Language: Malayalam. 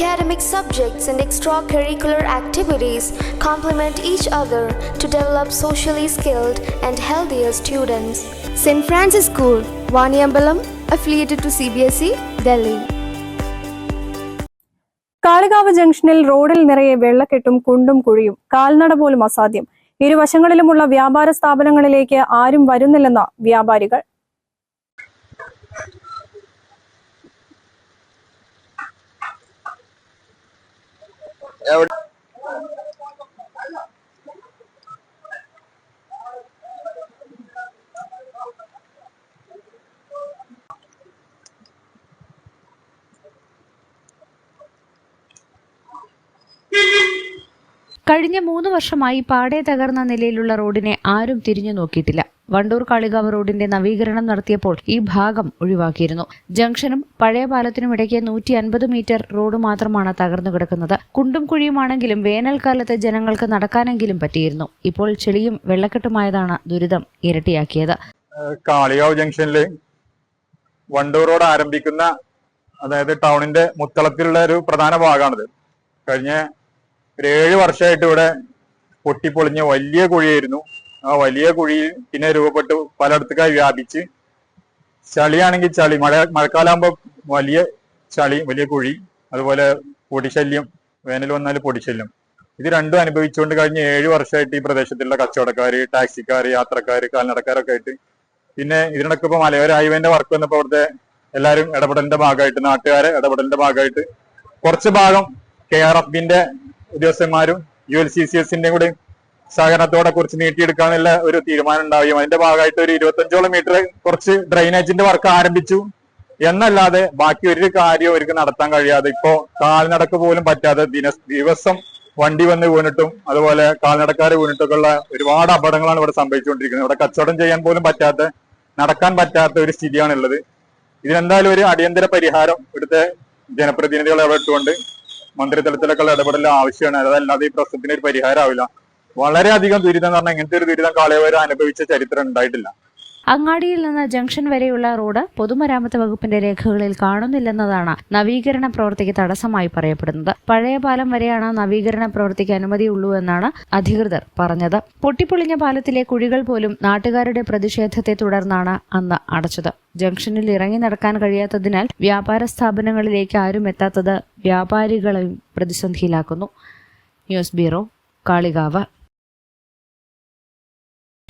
Academic subjects and extracurricular activities complement each other to develop socially skilled and healthier students. St. Francis School, Vaniambalam, affiliated to CBSE, Delhi. Kalikavu ജംഗ്ഷനിൽ റോഡിൽ നിറയെ വെള്ളക്കെട്ടും കുണ്ടും കുഴിയും കാൽനട പോലും അസാധ്യം ഇരുവശങ്ങളിലുമുള്ള വ്യാപാര സ്ഥാപനങ്ങളിലേക്ക് ആരും വരുന്നില്ലെന്ന വ്യാപാരികൾ കഴിഞ്ഞ മൂന്ന് വർഷമായി പാടെ തകർന്ന നിലയിലുള്ള റോഡിനെ ആരും തിരിഞ്ഞു നോക്കിയിട്ടില്ല. വണ്ടൂർ കാളികാവ് റോഡിന്റെ നവീകരണം നടത്തിയപ്പോൾ ഈ ഭാഗം ഒഴിവാക്കിയിരുന്നു. ജംഗ്ഷനും പഴയ പാലത്തിനും ഇടയ്ക്ക് നൂറ്റി അൻപത് മീറ്റർ റോഡ് മാത്രമാണ് തകർന്നു കിടക്കുന്നത്. കുണ്ടും കുഴിയുമാണെങ്കിലും വേനൽക്കാലത്ത് ജനങ്ങൾക്ക് നടക്കാനെങ്കിലും പറ്റിയിരുന്നു. ഇപ്പോൾ ചെളിയും വെള്ളക്കെട്ടുമായതാണ് ദുരിതം ഇരട്ടിയാക്കിയത്. കാളികാവ് ജംഗ്ഷനിൽ വണ്ടൂർ റോഡ് ആരംഭിക്കുന്ന അതായത് ടൗണിന്റെ മുത്തളത്തിലുള്ള ഒരു പ്രധാന ഭാഗമാണിത്. കഴിഞ്ഞ ഒരു ഏഴ് വർഷമായിട്ട് ഇവിടെ പൊട്ടിപ്പൊളിഞ്ഞ വലിയ കുഴിയായിരുന്നു. ആ വലിയ കുഴിയിൽ പിന്നെ രൂപപ്പെട്ട് പലയിടത്തേക്കായി വ്യാപിച്ച് ചളിയാണെങ്കിൽ ചളി മഴ മഴക്കാലാകുമ്പോൾ വലിയ ചളി വലിയ കുഴി അതുപോലെ പൊടിശല്യം വേനൽ വന്നാൽ പൊടിശല്യം. ഇത് രണ്ടും അനുഭവിച്ചുകൊണ്ട് കഴിഞ്ഞ ഏഴ് വർഷമായിട്ട് ഈ പ്രദേശത്തുള്ള കച്ചവടക്കാർ ടാക്സിക്കാർ യാത്രക്കാർ കാൽനടക്കാരൊക്കെ ആയിട്ട് പിന്നെ ഇതിനൊക്കെ ഇപ്പൊ മലയോര ഹൈവേന്റെ വർക്ക് വന്നപ്പോ അവിടുത്തെ എല്ലാവരും ഇടപെടലിന്റെ ഭാഗമായിട്ട് നാട്ടുകാരെ ഇടപെടലിന്റെ ഭാഗമായിട്ട് കുറച്ച് ഭാഗം കെ ആർ എഫിന്റെ ഉദ്യോഗസ്ഥന്മാരും യു എൽ സി സി എസിന്റെയും കൂടി സഹകരണത്തോടെ കുറച്ച് നീട്ടിയെടുക്കാനുള്ള ഒരു തീരുമാനം ഉണ്ടാവുകയും അതിന്റെ ഭാഗമായിട്ട് ഒരു ഇരുപത്തഞ്ചോളം മീറ്റർ കുറച്ച് ഡ്രൈനേജിന്റെ വർക്ക് ആരംഭിച്ചു. എന്നല്ലാതെ ബാക്കി ഒരു കാര്യവും അവർക്ക് നടത്താൻ കഴിയാതെ ഇപ്പോ കാൽനടക്ക് പോലും പറ്റാതെ ദിന ദിവസം വണ്ടി വന്ന് വീണിട്ടും അതുപോലെ കാൽനടക്കാർ വീണിട്ടൊക്കെ ഉള്ള ഒരുപാട് അപകടങ്ങളാണ് ഇവിടെ സംഭവിച്ചുകൊണ്ടിരിക്കുന്നത്. ഇവിടെ കച്ചവടം ചെയ്യാൻ പോലും പറ്റാത്ത നടക്കാൻ പറ്റാത്ത ഒരു സ്ഥിതിയാണുള്ളത്. ഇതിനെന്തായാലും ഒരു അടിയന്തര പരിഹാരം ഇവിടുത്തെ ജനപ്രതിനിധികളെ ഇടപെട്ടുകൊണ്ട് മന്ത്രിതലത്തിലൊക്കെയുള്ള ഇടപെടൽ ആവശ്യമാണ്. അതല്ലാതെ ഈ പ്രശ്നത്തിന് ഒരു പരിഹാരമാവില്ല. വളരെയധികം ദുരിതം എന്ന് പറഞ്ഞാൽ ഇങ്ങനത്തെ ഒരു ദുരിതം കാളയവർ അനുഭവിച്ച ചരിത്രം ഉണ്ടായിട്ടില്ല. അങ്ങാടിയിൽ നിന്ന് ജംഗ്ഷൻ വരെയുള്ള റോഡ് പൊതുമരാമത്ത് വകുപ്പിന്റെ രേഖകളിൽ കാണുന്നില്ലെന്നതാണ് നവീകരണ പ്രവൃത്തിക്ക് തടസ്സമായി പറയപ്പെടുന്നത്. പഴയ പാലം വരെയാണ് നവീകരണ പ്രവൃത്തിക്ക് അനുമതിയുള്ളൂ എന്നാണ് അധികൃതർ പറഞ്ഞത്. പൊട്ടിപ്പൊളിഞ്ഞ പാലത്തിലെ കുഴികൾ പോലും നാട്ടുകാരുടെ പ്രതിഷേധത്തെ തുടർന്നാണ് അന്ന് അടച്ചത്. ജംഗ്ഷനിൽ ഇറങ്ങി നടക്കാൻ കഴിയാത്തതിനാൽ വ്യാപാര സ്ഥാപനങ്ങളിലേക്ക് ആരും എത്താത്തത് വ്യാപാരികളെയും പ്രതിസന്ധിയിലാക്കുന്നു. News bureau Kalikavu.